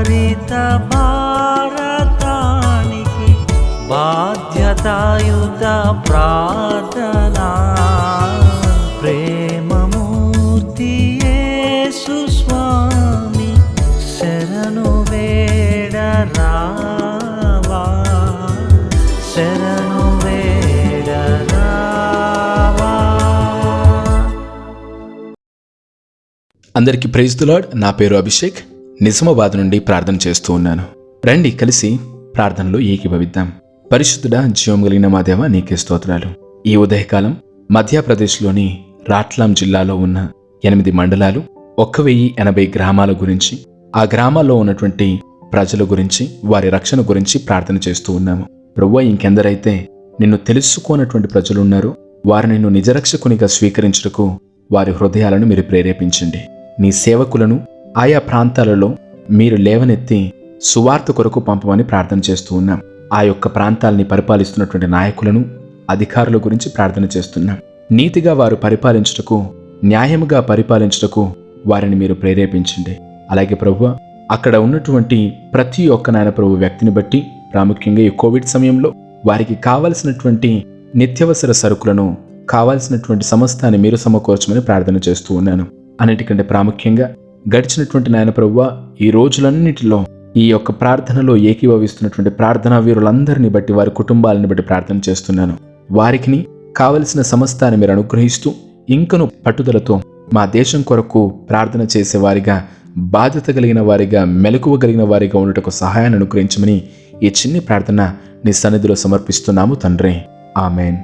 హరిత భారతానికి బాధ్యతాయుత ప్రార్థనా. ప్రేమమూర్తి సుస్వామి శరణు వేడ అందరికీ ప్రైజ్ తులాడ్ నా పేరు అభిషేక్. నిజామాబాద్ నుండి ప్రార్థన చేస్తూ ఉన్నాను. రండి కలిసి ప్రార్థనలో ఏకీభవిద్దాం. పరిశుద్ధుడా జీవం కలిగిన మా దేవ నీకే స్తోత్రాలు. ఈ ఉదయకాలం మధ్యప్రదేశ్లోని రాట్లాం జిల్లాలో ఉన్న ఎనిమిది మండలాలు ఒక్క వెయ్యి ఎనభై గ్రామాల గురించి ఆ గ్రామాల్లో ఉన్నటువంటి ప్రజల గురించి వారి రక్షణ గురించి ప్రార్థన చేస్తూ ఉన్నాము. ప్రవ్వ ఇంకెందరైతే నిన్ను తెలుసుకోనటువంటి ప్రజలున్నారో వారు నిన్ను నిజరక్షకునిగా స్వీకరించుటకు వారి హృదయాలను మీరు ప్రేరేపించండి. నీ సేవకులను ఆయా ప్రాంతాలలో మీరు లేవనెత్తి సువార్త కొరకు పంపమని ప్రార్థన చేస్తూ ఉన్నాం. ఆ యొక్క ప్రాంతాలని పరిపాలిస్తున్నటువంటి నాయకులను అధికారుల గురించి ప్రార్థన చేస్తున్నాం. నీతిగా వారు పరిపాలించుటకు న్యాయముగా పరిపాలించుటకు వారిని మీరు ప్రేరేపించండి. అలాగే ప్రభు అక్కడ ఉన్నటువంటి ప్రతి ఒక్క నాయన ప్రభు వ్యక్తిని బట్టి ప్రాముఖ్యంగా ఈ కోవిడ్ సమయంలో వారికి కావలసినటువంటి నిత్యవసర సరుకులను కావాల్సినటువంటి సమస్తాన్ని మీరు సమకూర్చమని ప్రార్థన చేస్తూ ఉన్నాను. అన్నిటికంటే ప్రాముఖ్యంగా గడిచినటువంటి నాయన ప్రభువ ఈ రోజులన్నిటిలో ఈ యొక్క ప్రార్థనలో ఏకీభవిస్తున్నటువంటి ప్రార్థనా వీరులందరినీ బట్టి వారి కుటుంబాలను బట్టి ప్రార్థన చేస్తున్నాను. వారికి కావలసిన సమస్తాన్ని మీరు అనుగ్రహిస్తూ ఇంకను పట్టుదలతో మా దేశం కొరకు ప్రార్థన చేసేవారిగా బాధ్యత కలిగిన వారిగా మెలకువ కలిగిన వారిగా ఉండటకు సహాయాన్ని అనుగ్రహించమని ఈ చిన్ని ప్రార్థన నీ సన్నిధిలో సమర్పిస్తున్నాము తండ్రి. ఆమెన్.